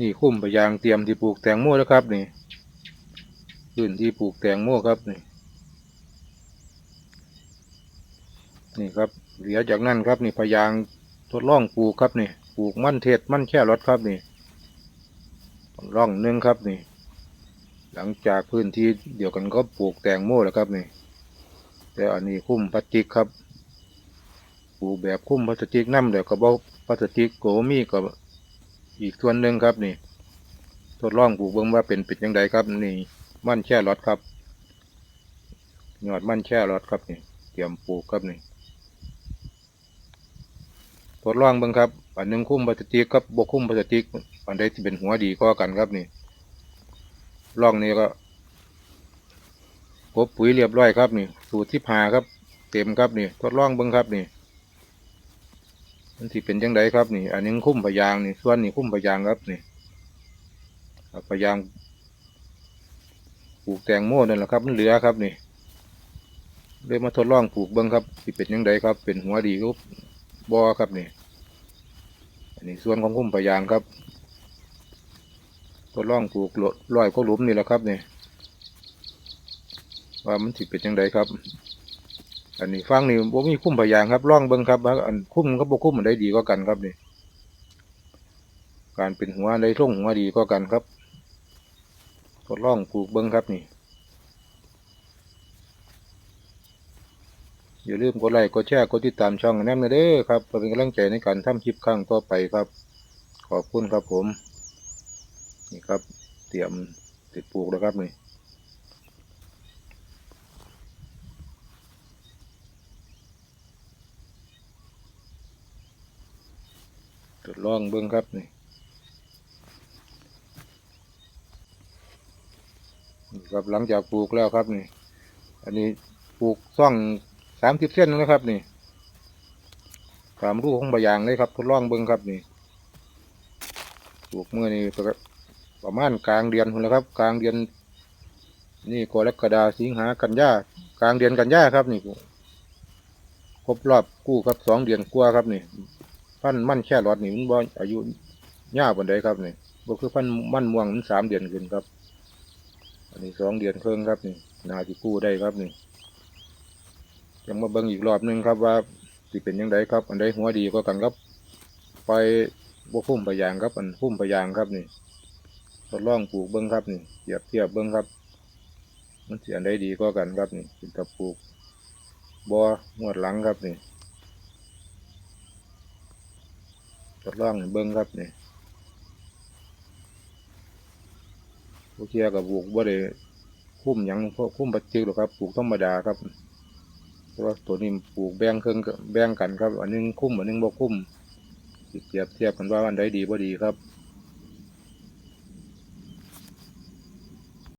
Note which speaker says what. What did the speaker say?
Speaker 1: นี่คุ้มพะยางเตรียมที่ปลูกแตงโมแล้วครับนี่พื้นที่ปลูกแตงโมครับนี่ นี่ครับเหลือจากนั้นครับนี่พยางทดลองปลูกครับนี่ปลูกมันเทศมันแค่รถครับนี่ร่องหนึงครับนี่ หลังจากพื้นที่เดียวกันก็ปลูกแตงโมแล้วครับนี่ แต่อันนี้คุ้มพลาสติกครับ ปลูกแบบคุ้มพลาสติกน้ำเดี๋ยวก็บอกพลาสติกโกมีก็ อีกส่วนหนึ่งครับนี่ทดลองปลูกเบิ่งว่าเป็นเป็นยังไงครับ นี่มั่นแช่รถครับยอดมั่นแช่รถครับนี่เตรียมปลูกครับนี่ทดลองเบิ่งครับ อันหนึงคุ้มพลาสติกครับบกคุ้มพลาสติกอันใดที่เป็นหัวดีก็กันครับนี่ร่องนี้ก็กบปุ๋ยเรียบร้อยครับนี่ สูตรที่พาครับ เต็มครับนี่ ทดลองเบิ่งครับนี่ มันสิเป็นจังไดครับนี่ อันนี้คุ้มพยางนี่ส่วนนี่คุ้มพยางครับนี่พยางปลูกแตงโมนั่นแหละครับ มันเหลือครับนี่เลยมาทดลองปลูกเบิ่งครับสิเป็นจังไดครับ เป็นหัวดีก็บ่ครับนี่อันนี้ส่วนของคุ้มพยางครับทดลองปลูกร้อยก็หลุมนี่แหละครับนี่ว่ามันสิเป็นยังไงครับ อันนี้ฟังนี่บ่มีคุ้มพยางครับล่องเบิ่งครับอันคุ้มกับบ่คุ้มอันใดดีกว่ากันครับนี่การเป็นหัวอันใดส่งหัวดีกว่ากันครับทดลองปลูกเบิ่งครับนี่อย่าลืมกดไลค์กดแชร์กดติดตามช่องแนมนะเด้อครับเพื่อเป็นกำลังใจในการทำคลิปครั้งต่อไปครับ ขอบคุณครับผม นี่ครับ เตรียมติดปลูกแล้วครับนี่ ทดลองเบิ้งครับนี่นี่ครับหลังจากปลูกแล้วครับนี่ อันนี้ปลูกซ่องสามสิบเส้นนะครับนี่ตามรูของใบยางเลยครับทดลองเบิ้งครับนี่ปลูกเมื่อนี้ประประมาณกลางเดือนพุ่นแล้วครับ กลางเดือน นี่กรกฎาสิงหากันยากลางเดือนกันยาครับนี่ครบรอบกู้ครับสองเดือนกว่าครับนี่ พันธุ์มันแค่รอดนี่มันบ่อายุยาวปานใดครับนี่บ่คือพันธุ์มันม่วงมันสามเดือนขึ้นครับ อันนี้สองเดือนครึ่งครับนี่นาที่กู้ได้ครับนี่ยังมาเบิ่งอีกรอบหนึงครับว่าสิเป็นยังไงครับ อันใดหัวดีก็กันครับ ไปบ่พุ่มพะยางครับ อันพุ่มพะยางครับนี่ทดลองปลูกเบิ่งครับนี่เทียบเทียบเบิ่งครับ มันเสิอันใดดีก็กันครับนี่เป็นตะปลูกบ่งวดหลังครับนี่ ทดลองเบิ้งครับนี่พวกเคกับปลูกบ่ได้คุ้มยังพวกคุ้มปัจจิกหรอกครับปลูกธรรมดาครับแต่ว่าตัวนี้ปลูกแบ่งเครื่องแบ่งกันครับ อันหนึงคุ้มอันหนึงบ่คุ้มสิเปรียบเทียบกันว่าอันใดดีบ่ดีครับ